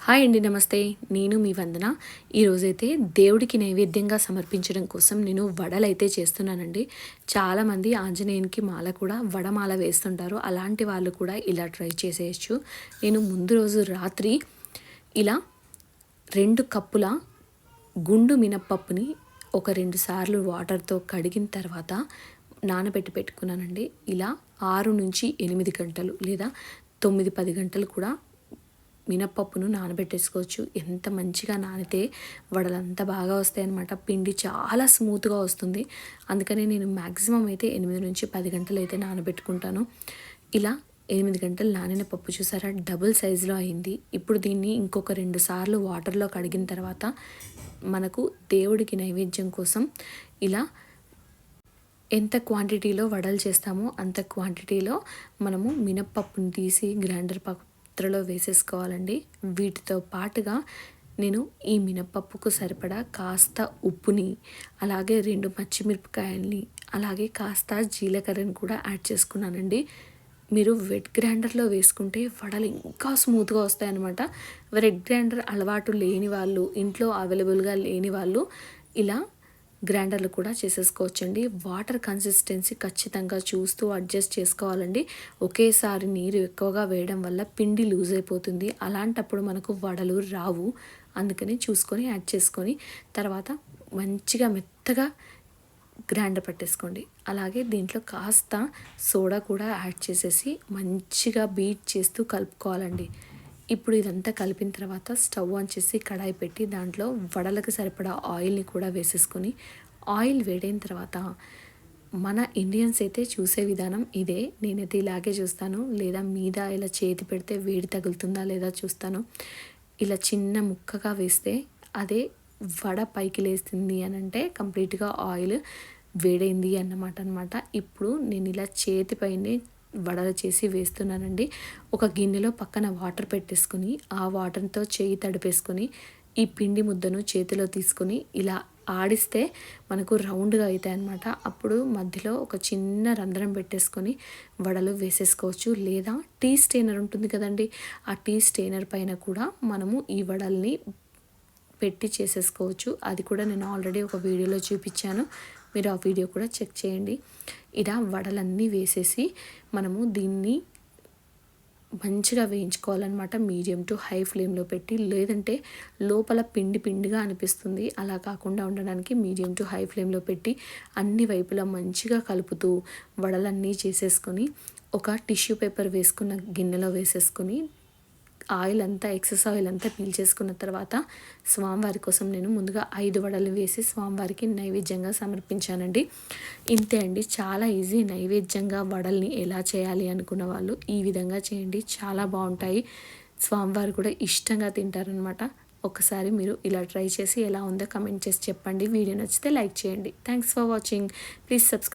Hi అండి నమస్తే. నేను మీ వందన. ఈరోజైతే దేవుడికి నైవేద్యంగా సమర్పించడం కోసం నేను వడలైతే చేస్తున్నానండి. చాలామంది ఆంజనేయునికి మాల కూడా వడమాల వేస్తుంటారు. అలాంటి వాళ్ళు కూడా ఇలా ట్రై చేసేయచ్చు. నేను ముందు రోజు రాత్రి ఇలా రెండు కప్పుల గుండు మినప్పప్పుని ఒక రెండు సార్లు వాటర్తో కడిగిన తర్వాత నానబెట్టి పెట్టుకున్నానండి. ఇలా ఆరు నుంచి ఎనిమిది గంటలు లేదా తొమ్మిది పది గంటలు కూడా మినప్పప్పును నానబెట్టేసుకోవచ్చు. ఎంత మంచిగా నానితే వడలంతా బాగా వస్తాయి అనమాట పిండి చాలా స్మూత్గా వస్తుంది. అందుకనే నేను మ్యాక్సిమం అయితే ఎనిమిది నుంచి పది గంటలు అయితే నానబెట్టుకుంటాను. ఇలా ఎనిమిది గంటలు నానిన పప్పు చూసారా? డబుల్ సైజులో అయింది. ఇప్పుడు దీన్ని ఇంకొక రెండు సార్లు వాటర్లో కడిగిన తర్వాత మనకు దేవుడికి నైవేద్యం కోసం ఇలా ఎంత క్వాంటిటీలో వడలు చేస్తామో అంత క్వాంటిటీలో మనము మినప్పప్పుని తీసి గ్రైండర్ పాత్రలో వేసేసుకోవాలండి. వీటితో పాటుగా నేను ఈ మినప్పప్పుకు సరిపడా కాస్త ఉప్పుని అలాగే రెండు పచ్చిమిరపకాయల్ని అలాగే కాస్త జీలకర్రని కూడా యాడ్ చేసుకున్నానండి. మీరు వెట్ గ్రైండర్లో వేసుకుంటే వడలు ఇంకా స్మూత్గా వస్తాయన్నమాట. వెట్ గ్రైండర్ అలవాటు లేని వాళ్ళు ఇంట్లో అవైలబుల్గా లేని వాళ్ళు ఇలా గ్రైండర్లు కూడా చేసేసుకోవచ్చండి. వాటర్ కన్సిస్టెన్సీ ఖచ్చితంగా చూస్తూ అడ్జస్ట్ చేసుకోవాలండి. ఒకేసారి నీరు ఎక్కువగా వేయడం వల్ల పిండి లూజ్ అయిపోతుంది. అలాంటప్పుడు మనకు వడలు రావు. అందుకని చూసుకొని యాడ్ చేసుకొని తర్వాత మంచిగా మెత్తగా గ్రైండర్ పట్టేసుకోండి. అలాగే దీంట్లో కాస్త సోడా కూడా యాడ్ చేసేసి మంచిగా బీట్ చేస్తూ కలుపుకోవాలండి. ఇప్పుడు ఇదంతా కలిపిన తర్వాత స్టవ్ ఆన్ చేసి కడాయి పెట్టి దాంట్లో వడలకు సరిపడా ఆయిల్ని కూడా వేసేసుకొని ఆయిల్ వేడైన తర్వాత మన ఇండియన్స్ అయితే చూసే విధానం ఇదే. నేనైతే ఇలాగే చూస్తాను. లేదా మీద ఇలా చేతి పెడితే వేడి తగులుతుందా లేదా చూస్తాను. ఇలా చిన్న ముక్కగా వేస్తే అదే వడ పైకి లేస్తుంది అని అంటే కంప్లీట్గా ఆయిల్ వేడైంది అన్నమాట అనమాట ఇప్పుడు నేను ఇలా చేతిపైనే వడలు చేసి వేస్తున్నానండి. ఒక గిన్నెలో పక్కన వాటర్ పెట్టేసుకుని ఆ వాటర్తో చేయి తడిపేసుకొని ఈ పిండి ముద్దను చేతిలో తీసుకొని ఇలా ఆడిస్తే మనకు రౌండ్గా అవుతాయి అనమాట అప్పుడు మధ్యలో ఒక చిన్న రంధ్రం పెట్టేసుకొని వడలు వేసేసుకోవచ్చు. లేదా టీ స్టెయినర్ ఉంటుంది కదండి ఆ టీ స్టెయినర్ పైన కూడా మనము ఈ వడల్ని పెట్టి చేసేసుకోవచ్చు. అది కూడా నేను ఆల్రెడీ ఒక వీడియోలో చూపించాను. మీరు ఆ వీడియో కూడా చెక్ చేయండి. ఇలా వడలన్నీ వేసేసి మనము దీన్ని మంచిగా వేయించుకోవాలన్నమాట. మీడియం టు హై ఫ్లేమ్లో పెట్టి లేదంటే లోపల పిండి పిండిగా అనిపిస్తుంది. అలా కాకుండా ఉండడానికి మీడియం టు హై ఫ్లేమ్లో పెట్టి అన్ని వైపులా మంచిగా కలుపుతూ వడలన్నీ చేసేసుకొని ఒక టిష్యూ పేపర్ వేసుకున్న గిన్నెలో వేసేసుకొని ఆయిల్ అంతా ఎక్సెస్ ఆయిల్ అంతా పీల్చేసుకున్న తర్వాత స్వామివారి కోసం నేను ముందుగా ఐదు వడలు వేసి స్వామివారికి నైవేద్యంగా సమర్పించానండి. ఇంతే అండి చాలా ఈజీ నైవేద్యంగా వడల్ని ఎలా చేయాలి అనుకున్న వాళ్ళు ఈ విధంగా చేయండి చాలా బాగుంటాయి. స్వామివారు కూడా ఇష్టంగా తింటారనమాట ఒకసారి మీరు ఇలా ట్రై చేసి ఎలా ఉందో కమెంట్ చేసి చెప్పండి. వీడియో నచ్చితే లైక్ చేయండి. Thanks for watching please subscribe